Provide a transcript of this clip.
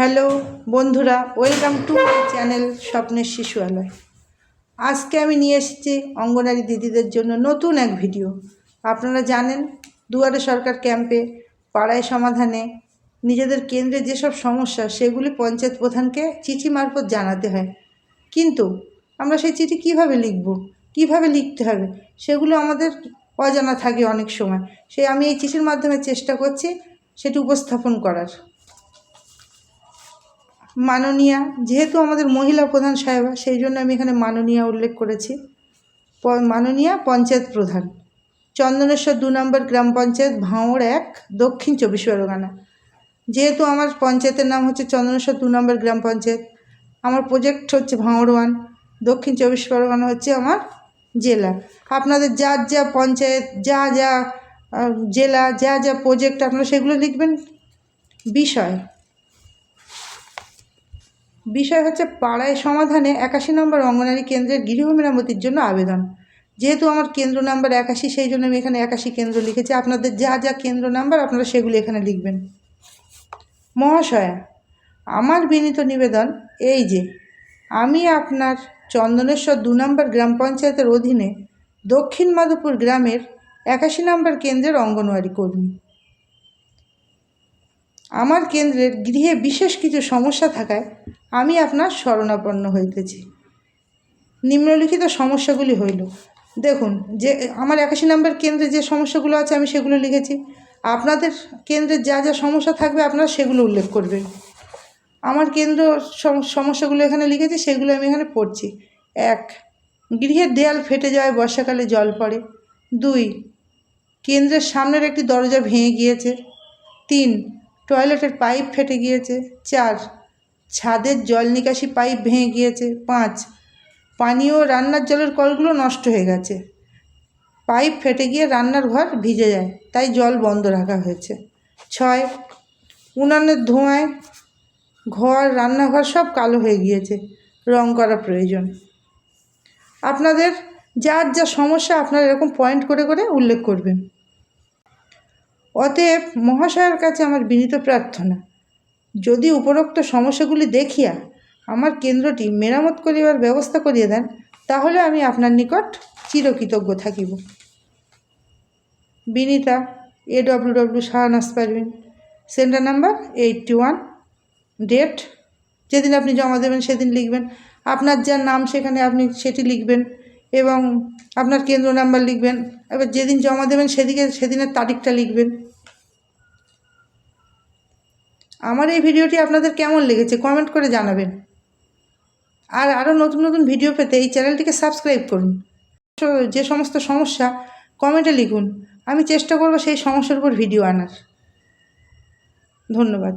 Hello বন্ধুরা, welcome to my channel স্বপ্নের শিশুয়ালয় আজকে আমি নিয়ে এসেছি অঙ্গনারী দিদিদের জন্য নতুন এক ভিডিও। আপনারা জানেন, দুয়ারে সরকার ক্যাম্পে, পাড়ায় সমাধানে, নিজেদের কেন্দ্রে যেসব সমস্যা, সেগুলি পঞ্চায়েত প্রধানকে চিঠি মারফত জানাতে হয়। কিন্তু আমরা সেই চিঠি কীভাবে লিখব, কীভাবে লিখতে হবে, সেগুলো আমাদের অজানা থাকে অনেক সময়। সেই আমি এই চিঠির মাধ্যমে চেষ্টা করছি সেটি উপস্থাপন করার। মাননীয়া, যেহেতু আমাদের মহিলা প্রধান সাহেবা, সেই জন্য আমি এখানে মাননীয়া উল্লেখ করেছি। মাননীয়া পঞ্চায়েত প্রধান। চন্দনেশ্বর দু নম্বর গ্রাম পঞ্চায়েত, ভাঙড় এক, দক্ষিণ চব্বিশ পরগনা। যেহেতু আমার পঞ্চায়েতের নাম হচ্ছে চন্দনেশ্বর দু নম্বর গ্রাম পঞ্চায়েত, আমার প্রজেক্ট হচ্ছে ভাঙড় ওয়ান, দক্ষিণ চব্বিশ পরগনা হচ্ছে আমার জেলা। আপনাদের যার যা পঞ্চায়েত, যা যা জেলা, যা যা প্রজেক্ট আপনারা সেগুলো লিখবেন। বিষয়। বিষয় হচ্ছে পাড়ায় সমাধানে একাশি নম্বর অঙ্গনারী কেন্দ্রের গৃহ মেরামতির জন্য আবেদন। যেহেতু আমার কেন্দ্র নাম্বার একাশি, সেই জন্য আমি এখানে একাশি কেন্দ্র লিখেছি। আপনাদের যা যা কেন্দ্র নাম্বার, আপনারা সেগুলি এখানে লিখবেন। মহাশয়া, আমার বিনীত নিবেদন এই যে, আমি আপনার চন্দনেশ্বর দু নম্বর গ্রাম পঞ্চায়েতের অধীনে দক্ষিণ মাধবপুর গ্রামের একাশি নম্বর কেন্দ্রের অঙ্গনওয়াড়ি কর্মী। আমার কেন্দ্রের গৃহে বিশেষ কিছু সমস্যা থাকায় আমি আপনার শরণাপন্ন হইতেছি। নিম্নলিখিত সমস্যাগুলি হইল। দেখুন, যে, আমার একাশি নম্বর কেন্দ্রে যে সমস্যাগুলো আছে, আমি সেগুলো লিখেছি। আপনাদের কেন্দ্রে যা যা সমস্যা থাকবে, আপনারা সেগুলো উল্লেখ করবেন। আমার কেন্দ্র সমস্যাগুলো এখানে লিখেছি, সেগুলো আমি এখানে পড়ছি। এক, গৃহের দেয়াল ফেটে যাওয়ায় বর্ষাকালে জল পড়ে। দুই, কেন্দ্রের সামনের একটি দরজা ভেঙে গিয়েছে। তিন টয়লেটের পাইপ ফেটে গিয়েছে, চার। ছাদের জল নিকাশি পাইপ ভেঙে গিয়েছে, পাঁচ। পানীয় রান্নার জলের কলগুলো নষ্ট হয়ে গেছে। পাইপ ফেটে গিয়ে রান্নার ঘর ভিজে যায়, তাই জল বন্ধ রাখা হয়েছে। ছয়। উনানের ধোঁয়ায় ঘর, রান্নাঘর সব কালো হয়ে গিয়েছে, রং করা প্রয়োজন। আপনাদের যার যা সমস্যা, আপনারা এরকম পয়েন্ট করে করে উল্লেখ করবেন। অতএব মহাশয়ের কাছে আমার বিনীত প্রার্থনা, যদি উপরোক্ত সমস্যাগুলি দেখিয়া আমার কেন্দ্রটি মেরামত করিবার ব্যবস্থা করিয়া দেন, তাহলে আমি আপনার নিকট চিরকৃতজ্ঞ থাকিব। Binita A W W Shahnaz Parvin centre number eighty one date যেদিন আপনি জমা দেবেন সেদিন লিখবেন। আপনার যার নাম সেখানে আপনি সেটি লিখবেন এবং আপনার কেন্দ্র নাম্বার লিখবেন। এবার যেদিন জমা দেবেন সেদিকে সেদিনের তারিখটা লিখবেন। আমার এই ভিডিওটি আপনাদের কেমন লেগেছে কমেন্ট করে জানাবেন। আর আরও নতুন নতুন ভিডিও পেতে এই চ্যানেলটিকে সাবস্ক্রাইব করুন। যে সমস্ত সমস্যা কমেন্টে লিখুন। আমি চেষ্টা করব সেই সমস্যার উপর ভিডিও আনার। ধন্যবাদ।